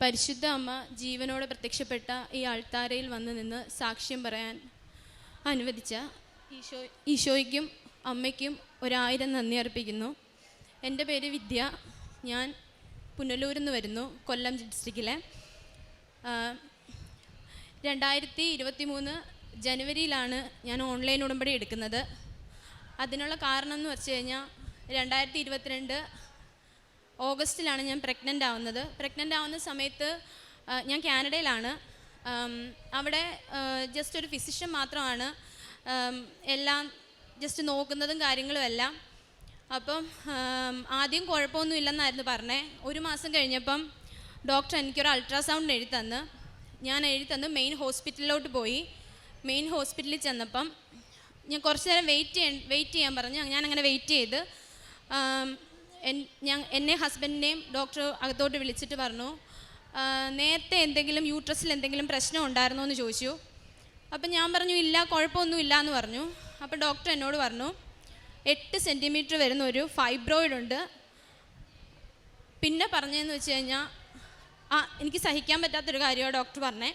പരിശുദ്ധ അമ്മ ജീവനോടെ പ്രത്യക്ഷപ്പെട്ട ഈ ആൾത്താരയിൽ വന്ന് നിന്ന് സാക്ഷ്യം പറയാൻ അനുവദിച്ച ഈശോ ഈശോയ്ക്കും അമ്മയ്ക്കും ഒരായിരം നന്ദി അർപ്പിക്കുന്നു. എന്റെ പേര് വിദ്യ. ഞാൻ പുനലൂരിൽ നിന്ന് വരുന്നു കൊല്ലം ഡിസ്ട്രിക്റ്റിലെ. രണ്ടായിരത്തി ഇരുപത്തി മൂന്ന് ജനുവരിയിലാണ് ഞാൻ ഓൺലൈൻ ഉടമ്പടി എടുക്കുന്നത്. അതിനുള്ള കാരണം എന്ന് വെച്ച് കഴിഞ്ഞാൽ രണ്ടായിരത്തി ഇരുപത്തിരണ്ട് ഓഗസ്റ്റിലാണ് ഞാൻ പ്രഗ്നന്റ് ആവുന്നത്. പ്രഗ്നന്റ് ആവുന്ന സമയത്ത് ഞാൻ കാനഡയിലാണ്. അവിടെ ജസ്റ്റ് ഒരു ഫിസിഷ്യൻ മാത്രമാണ്. എല്ലാം ജസ്റ്റ് നോക്കുന്നതും കാര്യങ്ങളും എല്ലാം. അപ്പം ആദ്യം കുഴപ്പമൊന്നും ഇല്ലെന്നായിരുന്നു പറഞ്ഞേ. ഒരു മാസം കഴിഞ്ഞപ്പം ഡോക്ടർ എനിക്കൊരു അൾട്രാസൗണ്ട് എഴുതി ഞാൻ എഴുതി മെയിൻ ഹോസ്പിറ്റലിലോട്ട് പോയി. മെയിൻ ഹോസ്പിറ്റലിൽ ചെന്നപ്പം ഞാൻ കുറച്ച് നേരം വെയിറ്റ് ചെയ്യാൻ വെയിറ്റ് ചെയ്യാൻ പറഞ്ഞു. ഞാൻ അങ്ങനെ വെയിറ്റ് ചെയ്ത് എന്നെ ഹസ്ബൻഡിനെയും ഡോക്ടർ അകത്തോട്ട് വിളിച്ചിട്ട് പറഞ്ഞു നേരത്തെ എന്തെങ്കിലും യൂട്രസിൽ എന്തെങ്കിലും പ്രശ്നം ഉണ്ടായിരുന്നോ എന്ന് ചോദിച്ചു. അപ്പം ഞാൻ പറഞ്ഞു ഇല്ല കുഴപ്പമൊന്നും ഇല്ല എന്ന് പറഞ്ഞു. അപ്പോൾ ഡോക്ടർ എന്നോട് പറഞ്ഞു എട്ട് സെന്റിമീറ്റർ വരുന്ന ഒരു ഫൈബ്രോയിഡ് ഉണ്ട്. പിന്നെ പറഞ്ഞതെന്ന് വെച്ച് കഴിഞ്ഞാൽ ആ എനിക്ക് സഹിക്കാൻ പറ്റാത്തൊരു കാര്യമാണ് ഡോക്ടർ പറഞ്ഞേ.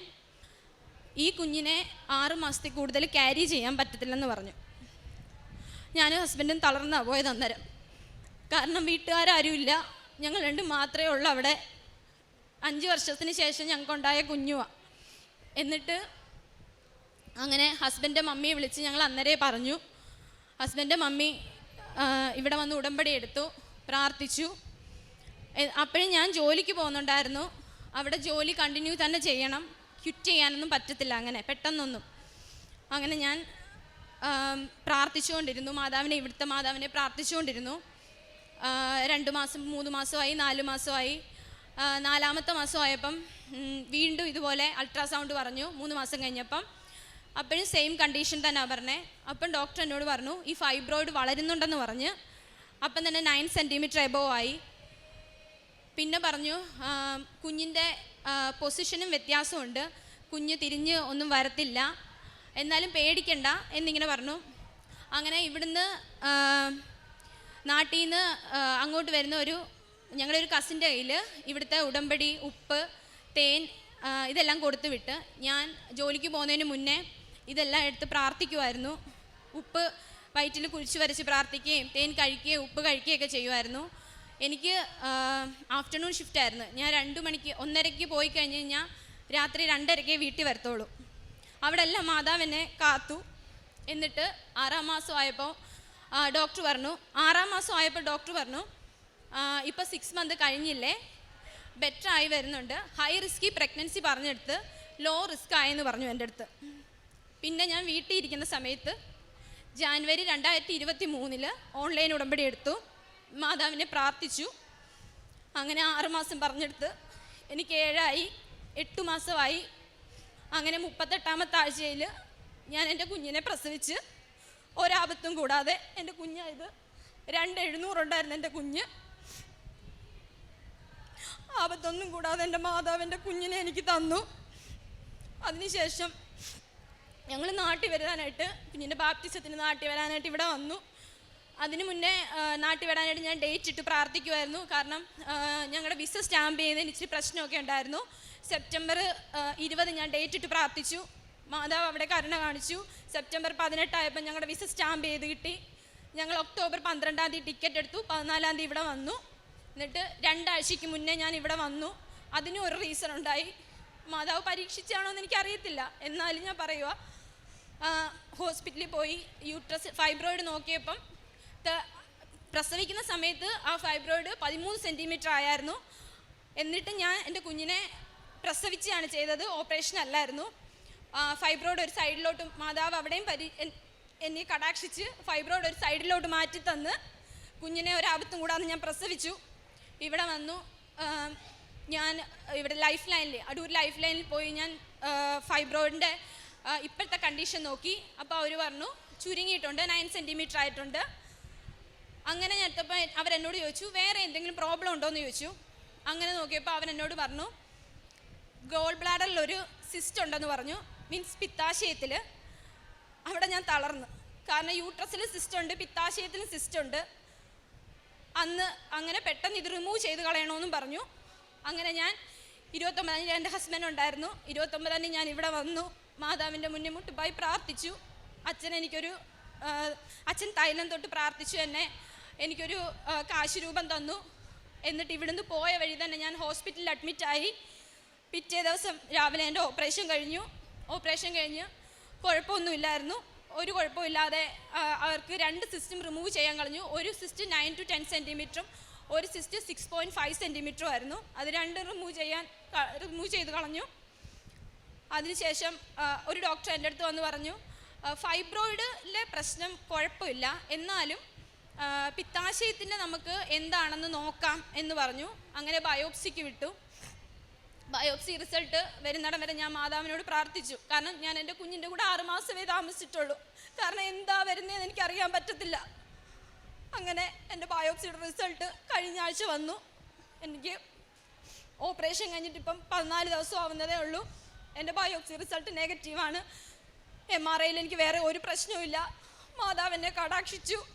ഈ കുഞ്ഞിനെ ആറ് മാസത്തിൽ കൂടുതൽ ക്യാരി ചെയ്യാൻ പറ്റത്തില്ലെന്ന് പറഞ്ഞു. ഞാനും ഹസ്ബൻഡും തളർന്നാ പോയത് അന്നേരം. കാരണം വീട്ടുകാരും ഇല്ല ഞങ്ങൾ രണ്ടും മാത്രമേ ഉള്ളൂ അവിടെ. അഞ്ച് വർഷത്തിന് ശേഷം ഞങ്ങൾക്കുണ്ടായ കുഞ്ഞുവാ. എന്നിട്ട് അങ്ങനെ ഹസ്ബന്റെ മമ്മിയെ വിളിച്ച് ഞങ്ങൾ അന്നേരേ പറഞ്ഞു. ഹസ്ബന്റെ മമ്മി ഇവിടെ വന്ന് ഉടമ്പടി എടുത്തു പ്രാർത്ഥിച്ചു. അപ്പോഴും ഞാൻ ജോലിക്ക് പോകുന്നുണ്ടായിരുന്നു. അവിടെ ജോലി കണ്ടിന്യൂ തന്നെ ചെയ്യണം. ക്വിറ്റ് ചെയ്യാനൊന്നും പറ്റത്തില്ല അങ്ങനെ പെട്ടെന്നൊന്നും. അങ്ങനെ ഞാൻ പ്രാർത്ഥിച്ചുകൊണ്ടിരുന്നു. മാതാവിനെ ഇവിടുത്തെ മാതാവിനെ പ്രാർത്ഥിച്ചുകൊണ്ടിരുന്നു. രണ്ട് മാസം മൂന്ന് മാസമായി നാല് മാസമായി. നാലാമത്തെ മാസമായപ്പം വീണ്ടും ഇതുപോലെ അൾട്രാസൗണ്ട് പറഞ്ഞു മൂന്ന് മാസം കഴിഞ്ഞപ്പം. അപ്പോഴും സെയിം കണ്ടീഷൻ തന്നെ പറഞ്ഞേ. അപ്പം ഡോക്ടർ എന്നോട് പറഞ്ഞു ഈ ഫൈബ്രോയിഡ് വളരുന്നുണ്ടെന്ന് പറഞ്ഞ്. അപ്പം തന്നെ നയൻ സെന്റിമീറ്റർ എബോ ആയി. പിന്നെ പറഞ്ഞു കുഞ്ഞിന്റെ പൊസിഷനും വ്യത്യാസമുണ്ട്. കുഞ്ഞ് തിരിഞ്ഞ് ഒന്നും വരത്തില്ല. എന്നാലും പേടിക്കണ്ട എന്നിങ്ങനെ പറഞ്ഞു. അങ്ങനെ ഇവിടുന്ന് നാട്ടിൽ നിന്ന് അങ്ങോട്ട് വരുന്ന ഒരു ഞങ്ങളുടെ ഒരു കസിന്റെ കയ്യിൽ ഇവിടുത്തെ ഉടമ്പടി ഉപ്പ് തേൻ ഇതെല്ലാം കൊടുത്തു വിട്ട് ഞാൻ ജോലിക്ക് പോകുന്നതിന് മുന്നേ ഇതെല്ലാം എടുത്ത് പ്രാർത്ഥിക്കുമായിരുന്നു ഉപ്പ് വയറ്റിൽ കുഴിച്ചു വരച്ച് പ്രാർത്ഥിക്കുകയും തേൻ കഴിക്കുകയും ഉപ്പ് കഴിക്കുകയൊക്കെ ചെയ്യുമായിരുന്നു എനിക്ക് ആഫ്റ്റർനൂൺ ഷിഫ്റ്റ് ആയിരുന്നു. ഞാൻ രണ്ട് മണിക്ക് ഒന്നരയ്ക്ക് പോയി കഴിഞ്ഞ് കഴിഞ്ഞാൽ രാത്രി രണ്ടരയ്ക്കേ വീട്ടിൽ വരത്തുള്ളൂ. അവിടെ എല്ലാം മാതാവിനെ കാത്തു. എന്നിട്ട് ആറാം മാസം ആയപ്പോൾ ഡോക്ടർ പറഞ്ഞു. ആറാം മാസം ആയപ്പോൾ ഡോക്ടർ പറഞ്ഞു ഇപ്പോൾ സിക്സ് മന്ത് കഴിഞ്ഞില്ലേ? ബെറ്റർ ആയി വരുന്നുണ്ട്. ഹൈ റിസ്കി പ്രഗ്നൻസി പറഞ്ഞെടുത്ത് ലോ റിസ്ക് ആയെന്ന് പറഞ്ഞു എന്റെ അടുത്ത്. പിന്നെ ഞാൻ വീട്ടിൽ ഇരിക്കുന്ന സമയത്ത് ജാനുവരി രണ്ടായിരത്തി ഇരുപത്തി മൂന്നിൽ ഓൺലൈൻ ഉടമ്പടി എടുത്തു. മാതാവിനെ പ്രാർത്ഥിച്ചു. അങ്ങനെ ആറുമാസം പറഞ്ഞെടുത്ത് എനിക്ക് ഏഴായി എട്ട് മാസമായി. അങ്ങനെ മുപ്പത്തെട്ടാമത്തെ ആഴ്ചയിൽ ഞാൻ എന്റെ കുഞ്ഞിനെ പ്രസവിച്ച് ഒരാപത്തും കൂടാതെ എന്റെ കുഞ്ഞായത് രണ്ട് എഴുന്നൂറുണ്ടായിരുന്നു എന്റെ കുഞ്ഞ്. ആപത്തൊന്നും കൂടാതെ എന്റെ മാതാവിന്റെ കുഞ്ഞിനെ എനിക്ക് തന്നു. അതിനുശേഷം ഞങ്ങൾ നാട്ടിൽ വരാനായിട്ട് കുഞ്ഞിന്റെ ബാപ്റ്റിസത്തിന് നാട്ടിൽ വരാനായിട്ട് ഇവിടെ വന്നു. അതിനു മുന്നേ നാട്ടി നാട്ടിൽ വരാനായിട്ട് ഞാൻ ഡേറ്റ് ഇട്ട് പ്രാർത്ഥിക്കുമായിരുന്നു കാരണം ഞങ്ങളുടെ വിസ സ്റ്റാമ്പ് ചെയ്യുന്നതിന് ഇച്ചിരി പ്രശ്നമൊക്കെ ഉണ്ടായിരുന്നു. സെപ്റ്റംബർ ഇരുപത് ഞാൻ ഡേറ്റ് ഇട്ട് പ്രാർത്ഥിച്ചു. മാതാവ് അവിടെ കരുണ കാണിച്ചു. സെപ്റ്റംബർ പതിനെട്ടായപ്പോൾ ഞങ്ങളുടെ വിസ സ്റ്റാമ്പ് ചെയ്ത് കിട്ടി. ഞങ്ങൾ ഒക്ടോബർ പന്ത്രണ്ടാം തീയതി ടിക്കറ്റ് എടുത്തു. പതിനാലാം തീയതി ഇവിടെ വന്നു. എന്നിട്ട് രണ്ടാഴ്ചയ്ക്ക് മുന്നേ ഞാൻ ഇവിടെ വന്നു. അതിനും ഒരു റീസൺ ഉണ്ടായി. മാതാവ് പരീക്ഷിച്ചാണോ എന്ന് എനിക്കറിയത്തില്ല. എന്നാലും ഞാൻ പറയുക ഹോസ്പിറ്റലിൽ പോയി യൂട്രസ് ഫൈബ്രോയിഡ് നോക്കിയപ്പം പ്രസവിക്കുന്ന സമയത്ത് ആ ഫൈബ്രോയിഡ് പതിമൂന്ന് സെന്റിമീറ്റർ ആയായിരുന്നു എന്നിട്ട് ഞാൻ എന്റെ കുഞ്ഞിനെ പ്രസവിച്ചാണ് ചെയ്തത്. ഓപ്പറേഷൻ അല്ലായിരുന്നു. ഫൈബ്രോയിഡ് ഒരു സൈഡിലോട്ട് മാതാവ് അവിടെയും പരി എന്നെ കടാക്ഷിച്ച് ഫൈബ്രോയിഡ് ഒരു സൈഡിലോട്ട് മാറ്റി തന്ന് കുഞ്ഞിനെ ഒരാപത്തും കൂടാതെ ഞാൻ പ്രസവിച്ചു. ഇവിടെ വന്നു. ഞാൻ ഇവിടെ ലൈഫ് ലൈനിൽ അടൂർ ലൈഫ് ലൈനിൽ പോയി ഞാൻ ഫൈബ്രോയിഡിന്റെ ഇപ്പോഴത്തെ കണ്ടീഷൻ നോക്കി. അപ്പോൾ അവർ പറഞ്ഞു ചുരുങ്ങിയിട്ടുണ്ട് നയൻ സെന്റിമീറ്റർ ആയിട്ടുണ്ട്. അങ്ങനെ ഞാൻ എത്തപ്പോൾ അവരെന്നോട് ചോദിച്ചു വേറെ എന്തെങ്കിലും പ്രോബ്ലം ഉണ്ടോ? എന്ന് ചോദിച്ചു. അങ്ങനെ നോക്കിയപ്പോൾ അവരെന്നോട് പറഞ്ഞു ഗോൾ ബ്ലാഡറിൽ ഒരു സിസ്റ്റ് ഉണ്ടെന്ന് പറഞ്ഞു. മീൻസ് പിത്താശയത്തിൽ അവിടെ ഞാൻ തളർന്നു. കാരണം യൂട്രസിൽ സിസ്റ്റം ഉണ്ട് പിത്താശയത്തിലും സിസ്റ്റം ഉണ്ട്. അന്ന് അങ്ങനെ പെട്ടെന്ന് ഇത് റിമൂവ് ചെയ്ത് കളയണമെന്നും പറഞ്ഞു. അങ്ങനെ ഞാൻ ഇരുപത്തൊമ്പതാം എന്റെ ഹസ്ബൻഡ് ഉണ്ടായിരുന്നു. ഇരുപത്തൊമ്പതാം ഞാൻ ഇവിടെ വന്നു. മാതാവിന്റെ മുന്നിൽ മുട്ടുപായി പ്രാർത്ഥിച്ചു. അച്ഛൻ എനിക്കൊരു അച്ഛൻ തൈലം തൊട്ട് പ്രാർത്ഥിച്ചു എന്നെ. എനിക്കൊരു കാശ് രൂപം തന്നു. എന്നിട്ട് ഇവിടുന്ന് പോയ വഴി തന്നെ ഞാൻ ഹോസ്പിറ്റലിൽ അഡ്മിറ്റായി പിറ്റേ ദിവസം രാവിലെ എന്റെ ഓപ്പറേഷൻ കഴിഞ്ഞു. ഓപ്പറേഷൻ കഴിഞ്ഞ് കുഴപ്പമൊന്നുമില്ലായിരുന്നു. ഒരു കുഴപ്പമില്ലാതെ അവർക്ക് രണ്ട് സിസ്റ്റം റിമൂവ് ചെയ്യാൻ കളഞ്ഞു ഒരു സിസ്റ്റ് നയൻ ടു ടെൻ സെന്റിമീറ്ററും ഒരു സിസ്റ്റ് സിക്സ് പോയിന്റ് ഫൈവ് സെന്റിമീറ്ററും ആയിരുന്നു. അത് രണ്ട് റിമൂവ് ചെയ്യാൻ റിമൂവ് ചെയ്ത് കളഞ്ഞു. അതിനുശേഷം ഒരു ഡോക്ടർ എന്റെ അടുത്ത് വന്ന് പറഞ്ഞു ഫൈബ്രോയിഡിലെ പ്രശ്നം കുഴപ്പമില്ല. എന്നാലും പിത്താശയത്തിന്റെ നമുക്ക് എന്താണെന്ന് നോക്കാം എന്ന് പറഞ്ഞു. അങ്ങനെ ബയോപ്സിക്ക് വിട്ടു. ബയോപ്സി റിസൾട്ട് വരുന്നിടം വരെ ഞാൻ മാതാവിനോട് പ്രാർത്ഥിച്ചു. കാരണം ഞാൻ എന്റെ കുഞ്ഞിന്റെ കൂടെ ആറ് മാസമേ താമസിച്ചിട്ടുള്ളൂ. കാരണം എന്താ വരുന്നതെന്ന് എനിക്കറിയാൻ പറ്റത്തില്ല. അങ്ങനെ എന്റെ ബയോപ്സിയുടെ റിസൾട്ട് കഴിഞ്ഞ ആഴ്ച വന്നു. എനിക്ക് ഓപ്പറേഷൻ കഴിഞ്ഞിട്ട് ഇപ്പം പതിനാല് ദിവസം ആവുന്നതേ ഉള്ളൂ. എന്റെ ബയോപ്സി റിസൾട്ട് നെഗറ്റീവാണ്. എം ആർ ഐയിൽ എനിക്ക് വേറെ ഒരു പ്രശ്നവുമില്ല മാതാവ് എന്നെ കടാക്ഷിച്ചു.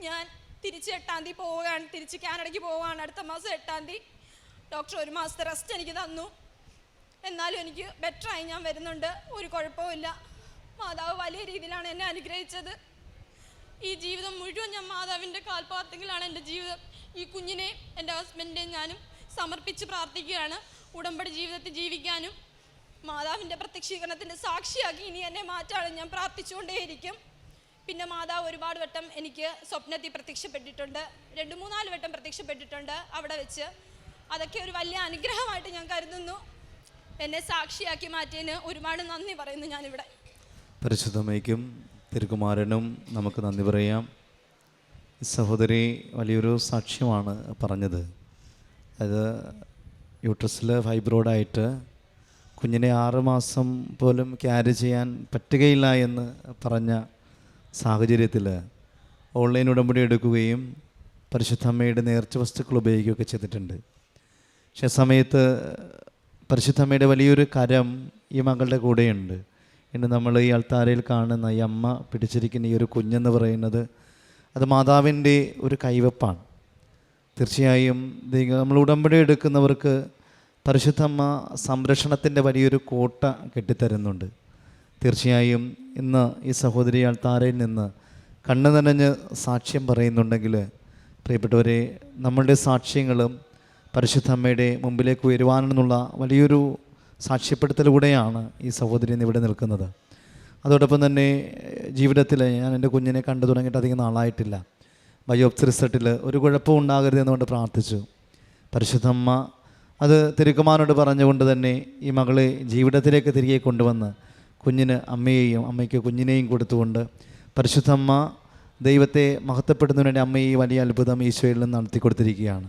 ഞാൻ തിരിച്ച് എട്ടാം തീയതി പോവുകയാണ്. തിരിച്ച് കാനഡയ്ക്ക് പോവുകയാണ് അടുത്ത മാസം എട്ടാം തീയതി. ഡോക്ടർ ഒരു മാസത്തെ റെസ്റ്റ് എനിക്ക് തന്നു. എന്നാലും എനിക്ക് ബെറ്ററായി ഞാൻ വരുന്നുണ്ട്. ഒരു കുഴപ്പമില്ല മാതാവ് വലിയ രീതിയിലാണ് എന്നെ അനുഗ്രഹിച്ചത്. ഈ ജീവിതം മുഴുവൻ ഞാൻ മാതാവിന്റെ കാൽപാത്രത്തിലാണ് എന്റെ ജീവിതം. ഈ കുഞ്ഞിനെ എന്റെ ഹസ്ബൻഡിനെയും ഞാനും സമർപ്പിച്ച് പ്രാർത്ഥിക്കുകയാണ്. ഉടമ്പടി ജീവിതത്തിൽ ജീവിക്കാനും മാതാവിന്റെ പ്രത്യക്ഷീകരണത്തിന്റെ സാക്ഷിയാക്കി ഇനി എന്നെ മാറ്റാണ് ഞാൻ പ്രാർത്ഥിച്ചുകൊണ്ടേയിരിക്കും. പിന്നെ മാതാവ് ഒരുപാട് വട്ടം എനിക്ക് സ്വപ്നത്തിൽ പ്രത്യക്ഷപ്പെട്ടിട്ടുണ്ട്. രണ്ട് മൂന്നാൽ വട്ടം പ്രത്യക്ഷപ്പെട്ടിട്ടുണ്ട് അവിടെ വെച്ച്. അതൊക്കെ ഒരു വലിയ അനുഗ്രഹമായിട്ട് ഞാൻ കരുതുന്നു. എന്നെ സാക്ഷിയാക്കി മാറ്റിയതിന് ഒരുപാട് നന്ദി പറയുന്നു ഞാനിവിടെ. പരിശുദ്ധമയ്ക്കും തിരുകുമാരനും നമുക്ക് നന്ദി പറയാം. സഹോദരി വലിയൊരു സാക്ഷ്യമാണ് പറഞ്ഞത്. അത് യൂട്രസിൽ ഫൈബ്രോയിഡായിട്ട് കുഞ്ഞിനെ ആറ് മാസം പോലും ക്യാരി ചെയ്യാൻ പറ്റുകയില്ല എന്ന് പറഞ്ഞ സാഹചര്യത്തിൽ ഓൺലൈൻ ഉടമ്പടി എടുക്കുകയും പരിശുദ്ധമ്മയുടെ നേർച്ച വസ്തുക്കൾ ഉപയോഗിക്കുകയൊക്കെ ചെയ്തിട്ടുണ്ട്. പക്ഷെ സമയത്ത് പരിശുദ്ധമ്മയുടെ വലിയൊരു കരം ഈ മകളുടെ കൂടെയുണ്ട്. ഇന്ന് നമ്മൾ ഈ അൾത്താരയിൽ കാണുന്ന ഈ അമ്മ പിടിച്ചിരിക്കുന്ന ഈ ഒരു കുഞ്ഞെന്ന് പറയുന്നത് അത് മാതാവിന്റെ ഒരു കൈവപ്പാണ്. തീർച്ചയായും നമ്മൾ ഉടമ്പടി എടുക്കുന്നവർക്ക് പരിശുദ്ധമ്മ സംരക്ഷണത്തിന്റെ വലിയൊരു കോട്ട കെട്ടിത്തരുന്നുണ്ട്. തീർച്ചയായും ഇന്ന് ഈ സഹോദരി അൾത്താരയിൽ നിന്ന് കണ്ണു നനഞ്ഞ് സാക്ഷ്യം പറയുന്നുണ്ടെങ്കിൽ പ്രിയപ്പെട്ടവരെ നമ്മളുടെ സാക്ഷ്യങ്ങളും പരിശുദ്ധ അമ്മയുടെ മുമ്പിലേക്ക് ഉയരുവാനെന്നുള്ള വലിയൊരു സാക്ഷ്യപ്പെടുത്തലൂടെയാണ് ഈ സഹോദരി ഇവിടെ നിൽക്കുന്നത്. അതോടൊപ്പം തന്നെ ജീവിതത്തിൽ ഞാൻ എന്റെ കുഞ്ഞിനെ കണ്ടു തുടങ്ങിയിട്ട് അധികം നാളായിട്ടില്ല. ബയോപ്സി റിസൾട്ടിൽ ഒരു കുഴപ്പവും ഉണ്ടാകരുത് എന്നുകൊണ്ട് പ്രാർത്ഥിച്ചു. പരിശുദ്ധമ്മ അത് തിരുക്കുമാനോട് പറഞ്ഞുകൊണ്ട് തന്നെ ഈ മകളെ ജീവിതത്തിലേക്ക് തിരികെ കൊണ്ടുവന്ന് കുഞ്ഞിന് അമ്മയെയും അമ്മയ്ക്ക് കുഞ്ഞിനെയും കൊടുത്തുകൊണ്ട് പരിശുദ്ധമ്മ ദൈവത്തെ മഹത്വപ്പെടുന്നതിന് വേണ്ടി അമ്മയെ വലിയ അത്ഭുതം ഈശോയിൽ നിന്ന് നടത്തി കൊടുത്തിരിക്കുകയാണ്